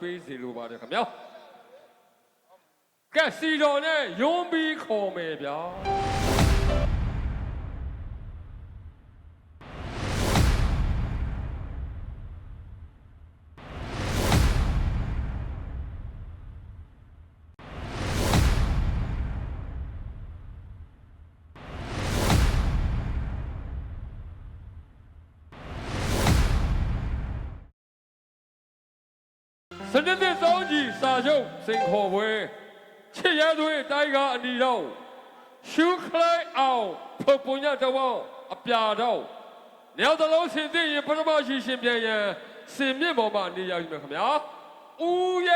ပေးစီလိုပါတယ်ခင်ဗျာကဲစီတော်နဲ့ယုံပြီးခေါ်မယ်ဗျာ 陈天殿召集沙丘新火会，七爷队大家你好，修克来奥破布亚德我阿比亚你到老陈殿也不是忘记身边人，身边宝宝你要有没有呀？五月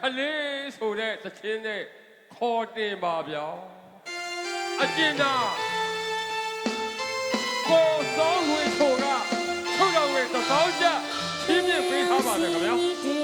看你手的这钱的靠点把表，阿金呐，我上回抽啊抽个位置，上家前面非常把的怎么样？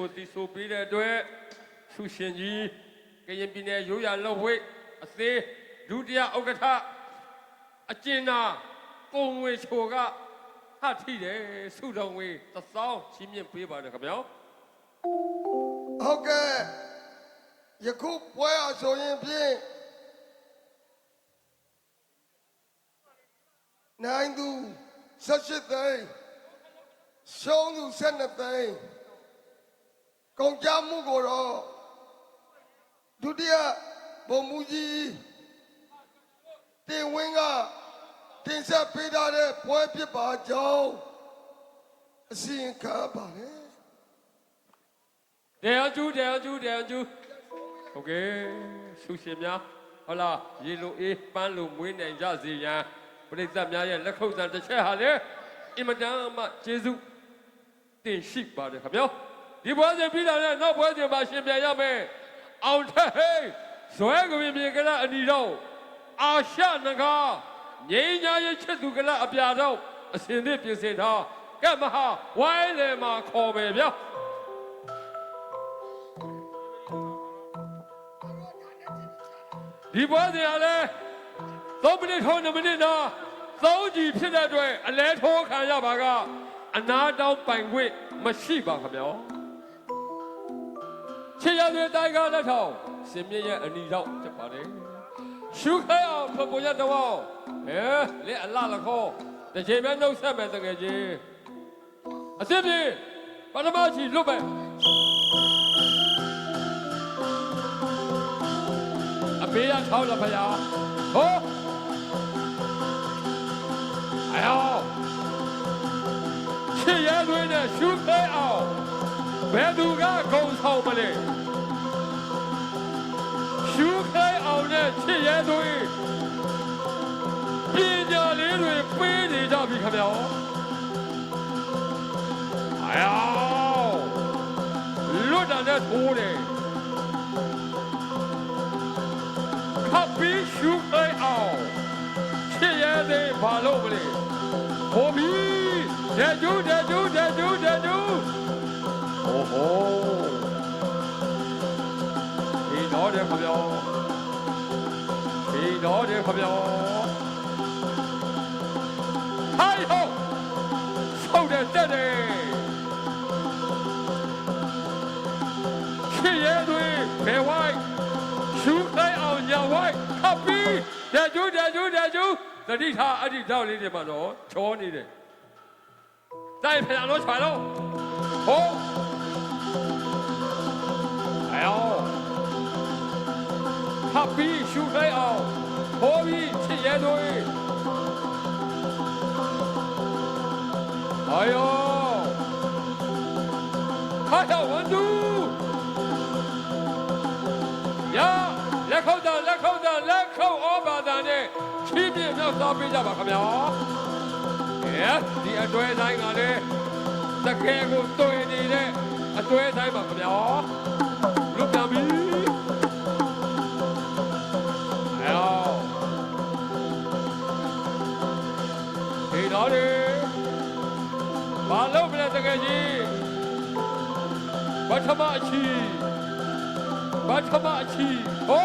ကိုတီးဆိုပေးတဲ့အတွက်ဆူရှင်ကြီးကရင်ပြည်နယ်ရိုးရာလက်ဝိတ်အသေးဒုတိယဥက္ကဋ္ဌအကျဉ်းသားကုံဝေချိုကဟတ်ထိတယ်ဆုတော်ဝေသသောင်းချင်းမြင့်ပေးပါတယ်ခင်ဗျာဟုတ်ကဲ့ယခုပွဲအဆိုရင်ဖြင့်နိုင်သူ18သိန်းရှုံးသူ12သိန်း ကုန်ကြမှုကိုတော့ဒုတိယဘုံမူကြီးတင်ဝင်းကတင်ဆက်ပေးထားတဲ့ပွဲဖြစ်ပါကြောင်းအစီရင်ခံပါတယ်တရားကျူးတရားကျူးတရားကျူးဟုတ်ကဲ့ဆူရှင်များဟုတ်လားရေလိုအေးပန်းလိုမွေးနိုင်ကြစေရန်ပရိသတ်များရဲ့လက်ခုပ်သံတစ်ချက်ဟာလေအင်မတန်မှကျေးဇူးတင်ရှိပါတယ်ခင်ဗျာ ဒီပွဲစဉ်ပြီးတာနဲ့နောက်ပွဲစဉ်မှာရှင်ပြန်ရမယ်အောင်ထက်ဟေးဇွဲကပင်မြေကလအနီတော့အာရှနဂါငိမ့်ညာရဲ့ချစ်သူကလအပြာတော့အစင်သစ်ပြင်ဆင်ထားကမဟာဝိုင်းလေမှာခေါ်ပဲဗျာ ဒီပွဲစဉ်ကလည်း3မိနစ်ထိုး2မိနစ်တော့သုံးကြည်ဖြစ်တဲ့အတွက်အလဲထိုးခံရပါကအနာတောင်းပိုင်ခွင့်မရှိပါခင်ဗျာ ချစ်ရတဲ့တိုင်းကားလက်ထောင်စင်မြင့်ရဲ့အနီတော့ဖြစ်ပါတယ်ရှုခဲအောင်ဖပေါ်ရတော့ဟဲလေအလှလခေါ်တစ်ချိန်ပဲနှုတ်ဆက်မယ်တကယ်ကြီးအစ်ပြေပထမရှိလွတ်မယ်အမေရထောက်လာဖယားဟောအယောချစ်ရဲသွေးနဲ့ရှုခဲအောင် 别都干，干啥不哩？学会熬呢，吃野多哩。一年里头，白的叫米汤，哎呀，卤的叫土嘞。可比学会熬，吃野的巴罗不哩？好米，得煮，得煮，得煮，得煮。 အယောလွတ်တာနဲ့ထိုးတယ်ခပ်ပြီးရှုခိုင်းအောင်ချစ်ရတဲ့ဘာလို့မလဲဟိုမီတဲ့ကျူးတဲ့ကျူးတဲ့ကျူးတဲ့ကျူးဟိုဟိုဒီတော့တဲ့ခပြောဒီတော့တဲ့ခပြောဟိုင်ဟိုဆောက်တဲ့တက်တယ်ချစ်ရတဲ့ဘယ်ဝိုင်းရှူခိုင်းအောင်ညာဝိုက်ခပ်ပြီးဓာကျူးဓာကျူးဓာကျူးတတိထားအဲ့ဒီတော့လေးတွေမှာတော့ချောနေတယ်တိုက်ဖျားတော့ခြာတော့ဟောအ ယော ထပ်ပြီးရှုလိုက်အောင်ဟောပြီးချစ်ရဲတွေအာယောဟာတော့ဝန်သူယာလက်ခုပ်တာလက်ခုပ်တာလက်ခုပ်ဩဘာသာနဲ့ချီးပြမြောက်သွားပေးကြပါခင်ဗျာအဲဒီအတွဲတိုင်းကလည်းတကယ်ကိုတွေ့နေတဲ့အတွဲတိုင်းပါခင်ဗျာ गजी बठबाछी बठबाछी ओ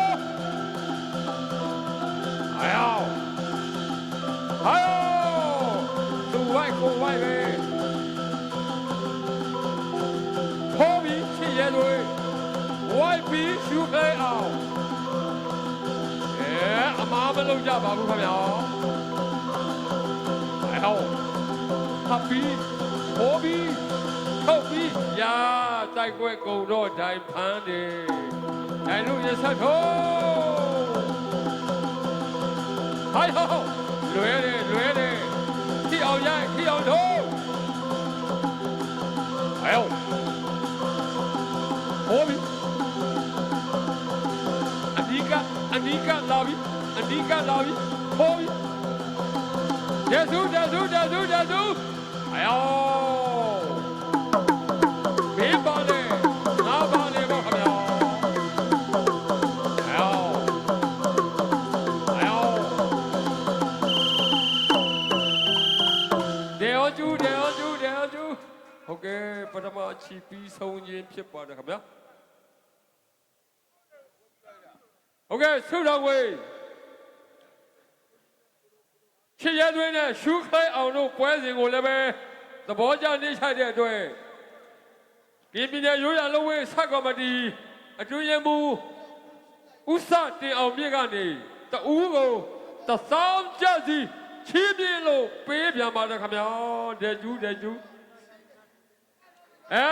आओ आओ तू वाई को वाई रे हो भी छे ये दोई वाई ခဲအောင်အဲအမားမလုပ်ကြပါဘူးခင်ဗျာအဲဟောဟပ်ပြီးခေါ်ပြီးထုတ်ပြီးရာတိုက်ကွက်ကုံတော့ဒိုင်ဖန်းတယ်ဒိုင်လူရဆက်ထိုးဟိုင်ဟောလွဲတယ်လွဲတယ်ခိအောင်ရိုက်ခိအောင်ထိုးအဲဟောဟောပြီအဒီကအဒီကလာပြီအဒီကလာပြီဟောပြီယေရှုယေရှု 내어주 내어주 내어주. 호게 수라고이. တ်ကဲ့ပထမအချီပြီးဆုံးခြင်းဖြစ်ပါတယ်ခင်ဗျာဟုတ်ကဲ့ဆုတော်ဝေးချစ်ရဲသွင်းနဲ့ရှုခိုင်းအောင်တို့ပွဲစဉ်ကိုလည်းပဲသဘောကျနေချိုက်တဲ့အတွက်ဒီပြည်နယ်ရိုးရာလုံးဝေးဆက်ကော်မတီအတွင်းရင်မူဥစတင်အောင်မြင့်ကနေတဦးကိုတသောင်းကြစီချီးပြင်းလို့ပေးပြန်ပါတယ်ခင်ဗျာဒေကျူးဒေကျူးအဲ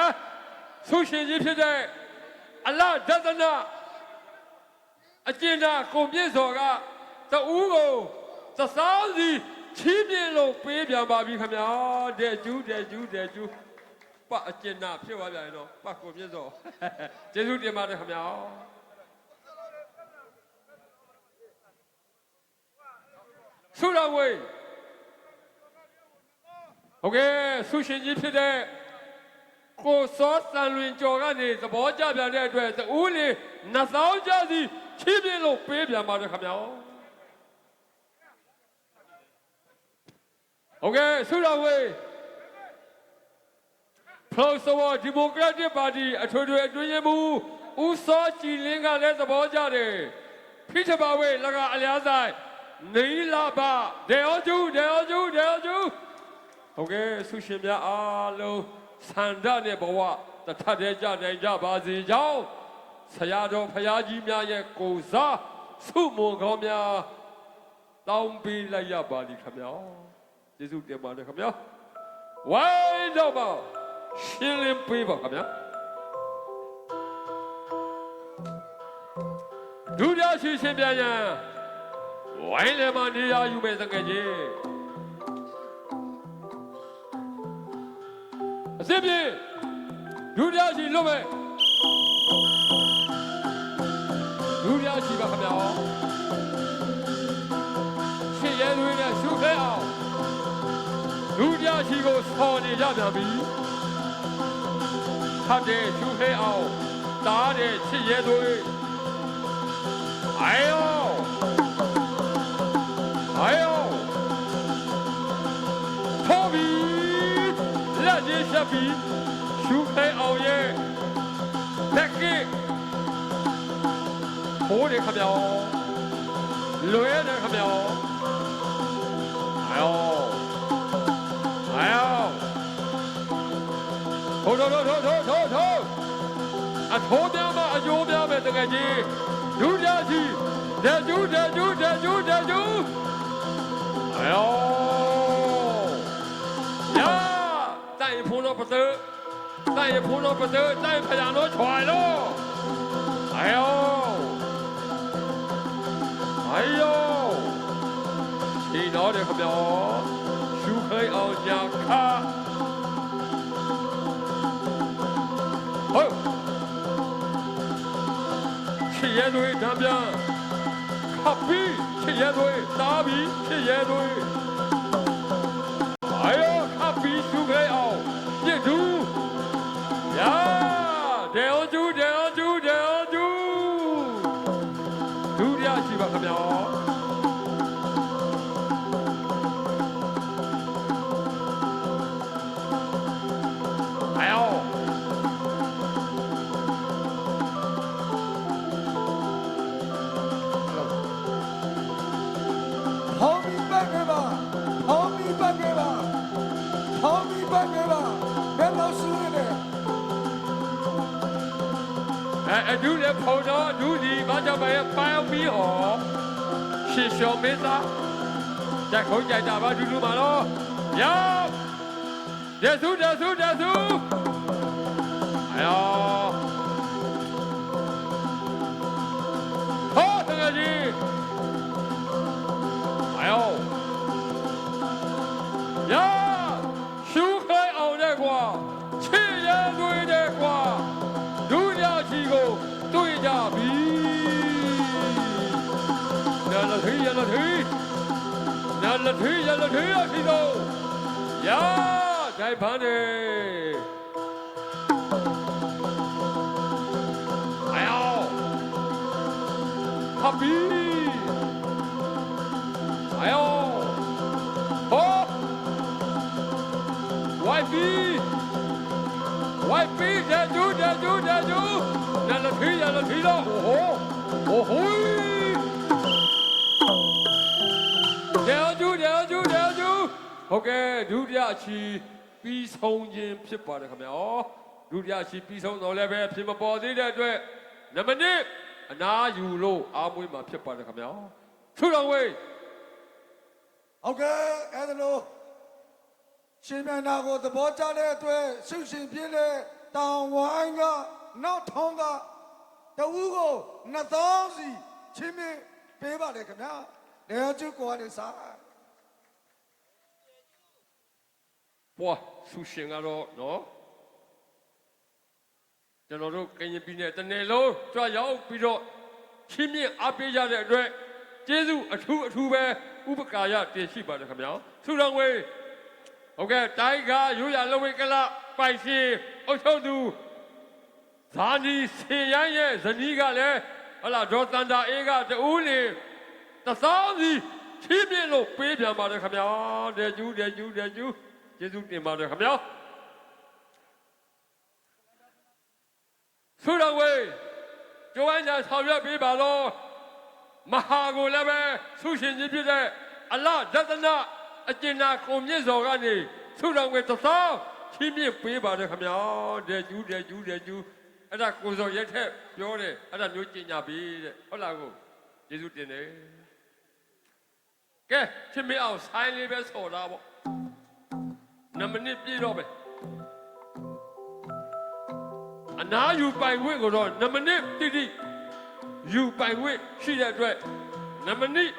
ဆုရှင်ကြီးဖြစ်တဲ့အလဒသနာအကျဉ်းသာကိုမြင့်စော်ကတဦးကို သစောင်းစီချီးပြင်းလို့ပေးပြန်ပါပြီခင်ဗျာတဲ့ကျူးတဲ့ကျူးတဲ့ကျူးပတ်အကျဉ်းသာဖြစ်သွားပြန်ရင်တော့ပတ်ကိုမြင့်စော်ကျေးဇူးတင်ပါတယ်ခင်ဗျာဆုတော်ဝေးဟုတ်ကဲ့ဆုရှင်ကြီးဖြစ်တဲ့ကိုစောစံလွင်ကျော်ကနေသဘောကျပြန်တဲ့အတွက်တူးလေးနှစ်သောင်းကြစီချီးပြင်းလို့ပေးပြန်ပါတယ်ခင်ဗျာ Okay ဆူတော်ဝေး Prosowa Democratic Party အထွေထွေအတွင်းရေးမှူးဦးစောကြည်လင်းကလည်းသဘောကျတယ်ဖိချပါဝေးလကအလျားဆိုင်နေလာပါဒေယောကျူဒေယောကျူဒေယောကျူဟုတ်ကဲ့ဆုရှင်များအားလုံးဆန္ဒနဲ့ဘဝတထတဲ့ကြနိုင်ကြပါစေကြောင်းဆရာတော်ဖရာကြီးများရဲ့ကိုစားဆုမွန်ကောင်းများတောင်းပေးလိုက်ရပါသည်ခမညာ ကျေးဇူးတင်ပါတယ်ခင်ဗျာဝိုင်းတော့ပါရှင်းလင်းပေးပါခင်ဗျာဒုတိယရှိရှင်ပြန်ရန်ဝိုင်းလည်းမနေရယူမဲ့တကယ်ကြီးအစစ်ပြေဒုတိယရှိလွတ်မဲ့ဒုတိယရှိပါခင်ဗျာ 시고 선이 야자비 사제 주회하오. 나의 치예도 아요 아요 토비. 라제샤비 주회하오예 백기. 고리하며 로에를 하며 아요 哎呦，走走走走走走！啊，走掉嘛，走掉嘛，等个几，走掉几，再走再走再走再走！哎呦，呀，再也不能不走，再也不能不走，再也不能不穿喽！哎呦，哎呦，你哪里去苗？表，舒克奥加卡，好，企业队这边，卡比企业队打比企业队，哎呦，卡比舒克奥，业主，呀，我要把我迷惑是小妹子在空间大巴车出发喽呀减速减速减速哎呀好陈小军哎呦呀熊海奥特光去年对待过独家机构对讲比了腿，练了腿，练了腿啊，皮头，呀，再跑的。哎呦，哈比，哎呦，哦，外皮，外皮，站住，站住，站住，练了腿，练了腿了，哦吼，哦吼。Okay, ဒုတိယအချီပြီးဆုံးခြင်းဖြစ်ပါတယ်ခင်ဗျာ။ဩဒုတိယအချီပြီးဆုံးတော့လည်းပဲအဖြစ်မပေါ်သေးတဲ့အတွက်နံပါတ်1အနာယူလို့အားမွေးမှာဖြစ်ပါတယ်ခင်ဗျာ။ထူတော်ဝေးဟုတ်ကဲ့အဲ့ဒါလို့ရှင်မြန်နာကိုသဘောကျတဲ့အတွက်ဆုရှင်ပြည့်တဲ့တောင်ဝိုင်းကနောက်ထောင်းကတဝူးကို2000စီချင်းမြင့်ပေးပါလေခင်ဗျာနေရာကျုပ်ကိုကနေစား ပွားဆူရှင်ကတော့နော်ကျွန်တော်တို့ကရင်ပြည်နယ်တစ်နယ်လုံးကြွရောက်ပြီးတော့ချင်းမြင့်အားပေးကြတဲ့အတွက်ကျေးဇူးအထူးအထူးပဲဥပကာယတင်ရှိပါတယ်ခင်ဗျာဆူတော်ဝေးဟုတ်ကဲ့တိုင်းကရိုးရလဝိကလပိုင်ရှင်အုတ်ချုပ်သူဇာနီစေရန်ရဲ့ဇနီးကလည်းဟလာဒေါ်တန်တာအေးကတူးနေတသောင်းစီချင်းမြင့်လို့ပေးပြန်ပါတယ်ခင်ဗျာတဲ့ကျူးတဲ့ကျူးတဲ့ကျူး ကျေးဇူးတင်ပါတယ်ခင်ဗျာဆူတော်ဝေးကျိုးဝိုင်းညာဆောင်ရွက်ပေးပါတော့မဟာကိုလည်းပဲဆူရှင်ကြီးဖြစ်တဲ့အလဒသနာအကျဉ်းနာကိုမြင့်စော်ကနေဆူတော်ဝေးသသောချင်းမြင့်ပေးပါတယ်ခင်ဗျာတဲ့ကျူးတဲ့ကျူးတဲ့ကျူးအဲ့ဒါကိုစော်ရက်ထက်ပြောတယ်အဲ့ဒါမျိုးကျင်ညာပေးတဲ့ဟုတ်လားကိုကျေးဇူးတင်တယ်ကဲချင်းမအောင်ဆိုင်းလေးပဲဆော်တာပေါ့ နမနစ်ပြည့်တော့ပဲအနာယူပိုင်ခွင့်ကိုတော့နမနစ်တိတိယူပိုင်ခွင့်ရှိတဲ့အတွက်နမနစ်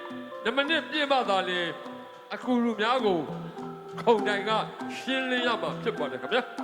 နမနစ်ပြည့်မှသာလေအခုလူများကိုခုံတိုင်ကရှင်းလင်းရမှာဖြစ်ပါတယ်ခင်ဗျာ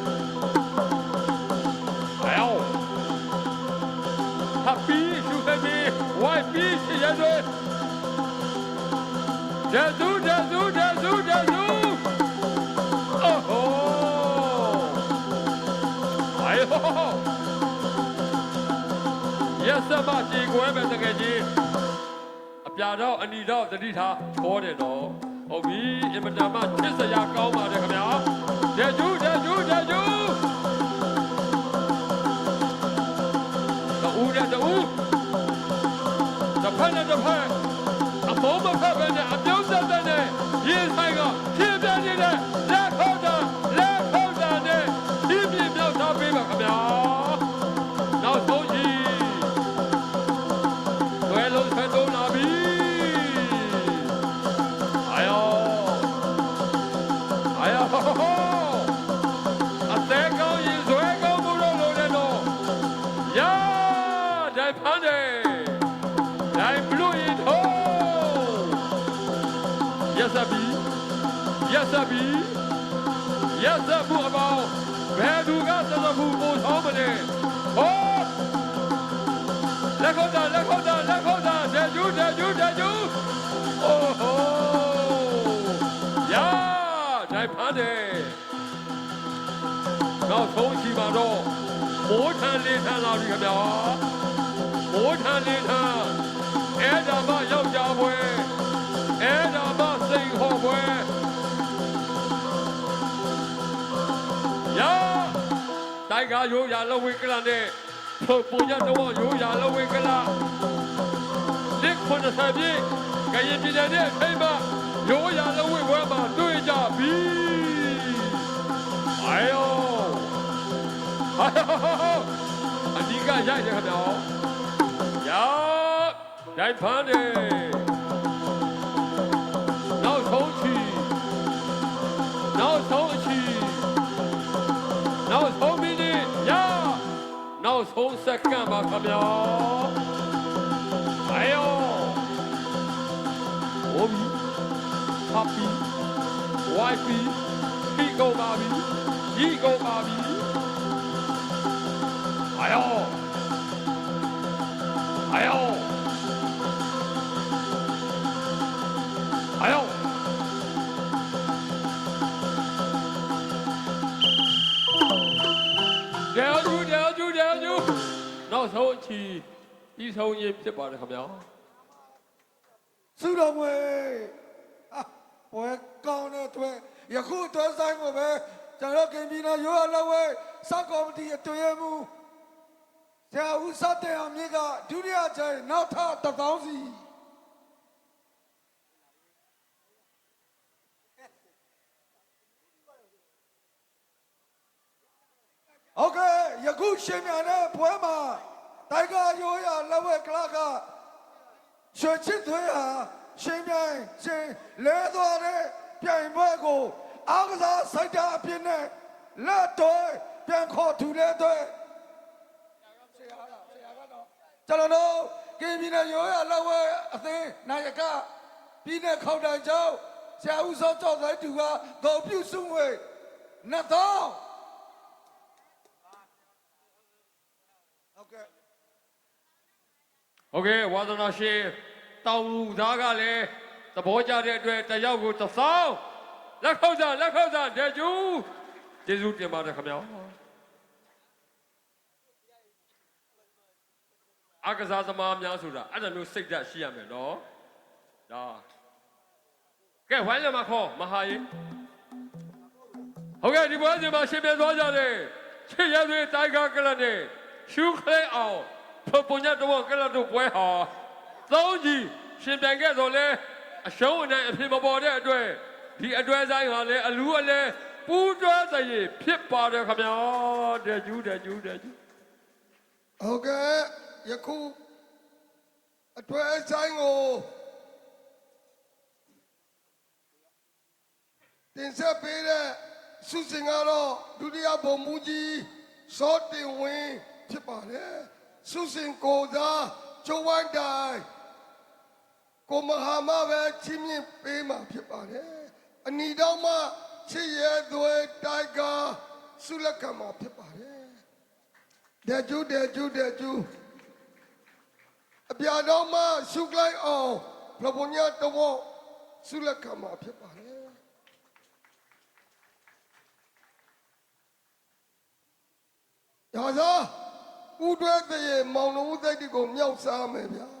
တဲ့သူတဲ့သူတဲ့သူတဲ့သူအိုးဟိုအိုင်ဟိုရက်စမကြေကွဲမဲ့တကယ်ကြီးအပြာတော့အနီတော့တတိထားချောတယ်တော့ဟုတ်ပြီအင်မတန်မှချစ်စရာကောင်းပါတယ်ခင်ဗျာတဲ့သူတဲ့သူတဲ့သူတူတဲ့တူ 看见就拍，啊，宝宝拍，看见。go down, let go down. There you, there you, there you. Oh, ho. Yeah, I'm honey. နောက်ဆုံးရှိမှာတော့မိုးထန်လေးထန်လာပြီခင်ဗျာမိုးထန်လေးထန်အဲ့ဒါမှယောက်ျားပွဲအဲ့ဒါမှစိန်ခေါ်ပွဲ 加油！亚运会了呢，菲律宾队伍加油！维克拉，新加坡队，感谢今天黑马，加油！维克拉，最佳比，哎呦，哈哈哈，你看一下，你看没有？有，裁判呢？ နောက်ဆုံးစက္ကန့်ပါခင်ဗျာအယောဟိုဘီဟာပီဝိုင်ပီဒီကိုပါဘီဒီကိုပါဘီအယောအယော နောက်ဆုံးအချီဤဆုံးရင်ဖြစ်ပါတယ်ခင်ဗျာစုတော်မွေအာပွဲကောင်းတဲ့အတွက်ယခုတွဲဆိုင်ကိုပဲကျွန်တော်ကင်ပြည်နယ်ရိုးရလက်ဝဲစကော်မတီအတွင်းမှုဆရာဦးစတဲ့အောင်မြင့်ကဒုတိယကျရင်နောက်ထပ်တစ်ကောင်းစီဟုတ်ကဲ့ယခု ရှင်မြန်တဲ့ပွဲမှာတိုင်ဂါရိုးရလက်ဝဲကလကရွှေချစ်သွေးဟာရှင်ပြိုင်ရှင်လဲသွားတဲ့ပြိုင်ပွဲကိုအားကစားစိုက်တာအဖြစ်နဲ့လက်တွဲပြန်ခေါ်ထူတဲ့အတွက်ကျွန်တော်တို့ကင်းပြည်နယ်ရိုးရလက်ဝဲအသင်းနာယကပြည်နယ်ခေါက်တိုင်ကျောင်းဆရာဦးစောကျော်ဆိုင်သူကဂုံပြုစုငွေနှစ်သောင်းဟုတ်ကဲ့ ဟုတ်ကဲ့ဝါသနာရှင်တောင်လူသားကလည်းသဘောကျတဲ့အတွက်တယောက်ကိုတစ်စောင်းလက်ခုပ်စားလက်ခုပ်စားဒေကျူကျေးဇူးတင်ပါတယ်ခင်ဗျာအကစားသမားများဆိုတာအဲ့လိုမျိုးစိတ်ဓာတ်ရှိရမယ်နော်ဒါကဲဝိုင်းလမခေါ်မဟာရေဟုတ်ကဲ့ဒီပွဲစဉ်မှာရှင်ပြသွားကြတယ်ချစ်ရသွေးတိုင်းကားကလပ်နဲ့ရှူခလဲအောင် ဖပုံညတော့ကလပ်တို့ပွဲဟာသုံးကြီးရှင်ပြန်ခဲ့တော့လဲအရှုံးအနိုင်အဖြစ်မပေါ်တဲ့အတွက်ဒီအတွဲဆိုင်ဟာလဲအလူအလဲပူးတွဲသရေဖြစ်ပါတယ်ခင်ဗျာတဲ့ကျူးတဲ့ကျူးတဲ့ကျူးဟုတ်ကဲ့ယခုအတွဲဆိုင်ကိုတင်ဆက်ပေးတဲ့စုစင်ကတော့ဒုတိယဘုံမူကြီးစောတင်ဝင်းဖြစ်ပါတယ် စုစင်ကိုသားကျိုးဝိုင်းတိုင်းကိုမဟာမပဲချင်းမြင့်ပေးမှာဖြစ်ပါတယ်အနီတော့မှချစ်ရဲသွေးတိုင်ကာဆုလက်ကမှာဖြစ်ပါတယ်တဲ့ကျူးတဲ့ကျူးတဲ့ကျူးအပြာတော့မှရှုကလိုက်အောင်ဘလပုညတော့ဆုလက်ခံမှာဖြစ်ပါတယ်ရာသာ ဦးတွဲတရေမောင်နှဦးသိတ်ကိုမြောက်စားမယ်ဗျာ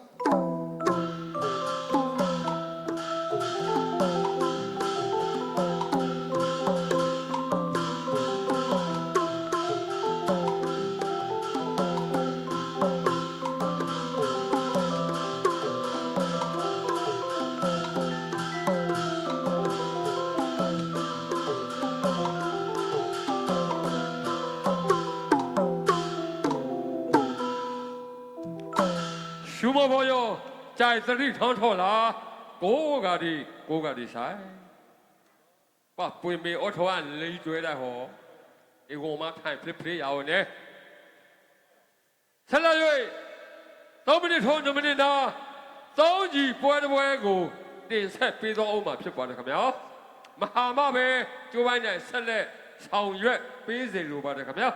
ရှုမဘောယောကြိုင်သတိထောင်းထော်လာကိုကဒီကိုကဒီဆိုင်ပပွင့်မေအော်ထောအလေးကျွဲတဲ့ဟောအေကိုမထိုင်ဖလစ်ဖလစ်ရအောင်နဲ့ဆက်လာ၍သုံးမိနစ်ထုံး2မိနစ်နာသုံးကြီးပွဲတစ်ပွဲကိုတင်ဆက်ပေးသောအောင်မှာဖြစ်ပါတယ်ခင်ဗျာမဟာမပဲကျိုးပိုင်းနဲ့ဆက်လက်ဆောင်ရွက်ပေးစေလိုပါတယ်ခင်ဗျာ